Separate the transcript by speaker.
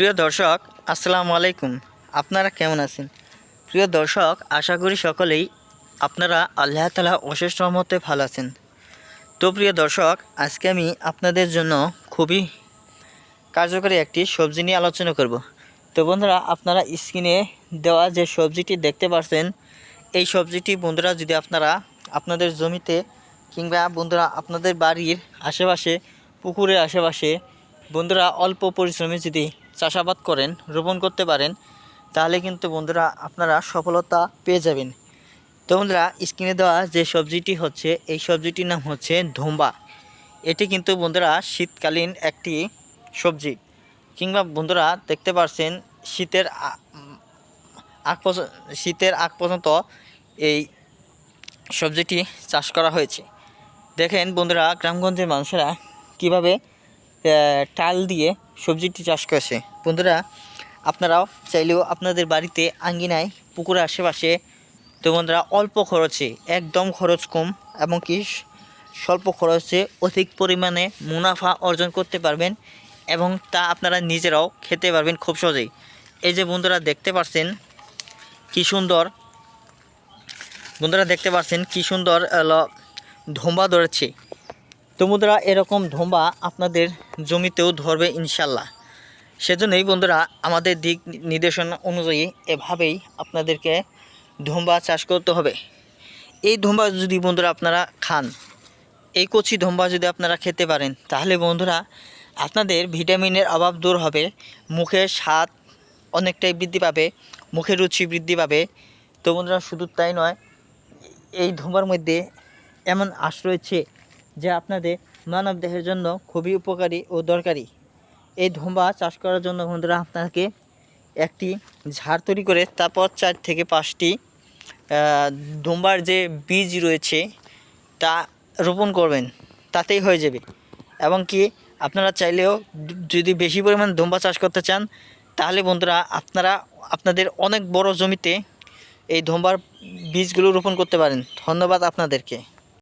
Speaker 1: প্রিয় দর্শক, আসসালামু আলাইকুম। আপনারা কেমন আছেন? প্রিয় দর্শক, আশা করি সকলেই আপনারা আল্লাহ তালা অশেষ রহমতে ভালো আছেন। তো প্রিয় দর্শক, আজকে আমি আপনাদের জন্য খুবই কার্যকরী একটি সবজি নিয়ে আলোচনা করব। তো বন্ধুরা, আপনারা স্ক্রিনে দেওয়া যে সবজিটি দেখতে পাচ্ছেন এই সবজিটি বন্ধুরা যদি আপনারা আপনাদের জমিতে কিংবা বন্ধুরা আপনাদের বাড়ির আশেপাশে, পুকুরের আশেপাশে, বন্ধুরা অল্প পরিশ্রমে যদি চাষাবাদ করেন, রোপণ করতে পারেন, তাহলে কিন্তু বন্ধুরা আপনারা সফলতা পেয়ে যাবেন। তো বন্ধুরা, স্ক্রিনে দেওয়া যে সবজিটি হচ্ছে, এই সবজিটির নাম হচ্ছে ধোম্বা। এটি কিন্তু বন্ধুরা শীতকালীন একটি সবজি। কিংবা বন্ধুরা দেখতে পাচ্ছেন শীতের আগ শীতের আগ পর্যন্ত এই সবজিটি চাষ করা হয়েছে। দেখেন বন্ধুরা, গ্রামগঞ্জের মানুষেরা কীভাবে টাল দিয়ে সবজিটি চাষ করেছে। বন্ধুরা, আপনারাও চাইলেও আপনাদের বাড়িতে আঙ্গিনায় পুকুরের আশেপাশে তো বন্ধুরা, অল্প খরচে, একদম খরচ কম, এবং কি স্বল্প খরচে অধিক পরিমাণে মুনাফা অর্জন করতে পারবেন, এবং তা আপনারা নিজেরাও খেতে পারবেন খুব সহজেই। এই যে বন্ধুরা, দেখতে পাচ্ছেন কি সুন্দর, বন্ধুরা, দেখতে পাচ্ছেন কি সুন্দর ধোম্বা ধরেছে। তো বন্ধুরা, এরকম ধোঁবা আপনাদের জমিতেও ধরবে ইনশাল্লাহ। সেজন্যই বন্ধুরা, আমাদের দিক নির্দেশনা অনুযায়ী এভাবেই আপনাদেরকে ধোঁবা চাষ করতে হবে। এই ধোঁবা যদি বন্ধুরা আপনারা খান, এই কচি ধোঁবা যদি আপনারা খেতে পারেন, তাহলে বন্ধুরা আপনাদের ভিটামিনের অভাব দূর হবে, মুখের স্বাদ অনেকটাই বৃদ্ধি পাবে, মুখের রুচি বৃদ্ধি পাবে। তো বন্ধুরা, শুধু তাই নয়, এই ধোঁবার মধ্যে এমন আশ রয়েছে যা আপনাদের মানব দেহের জন্য খুবই উপকারী ও দরকারি। এই ধোঁবা চাষ করার জন্য বন্ধুরা আপনাকে একটি ঝাড় তৈরি করে তারপর চার থেকে পাঁচটি ধোঁবার যে বীজ রয়েছে তা রোপণ করবেন, তাতেই হয়ে যাবে। এবং কি আপনারা চাইলেও যদি বেশি পরিমাণ ধোঁবা চাষ করতে চান, তাহলে বন্ধুরা আপনারা, আপনাদের অনেক বড় জমিতে এই ধোঁবার বীজগুলো রোপণ করতে পারেন। ধন্যবাদ আপনাদেরকে।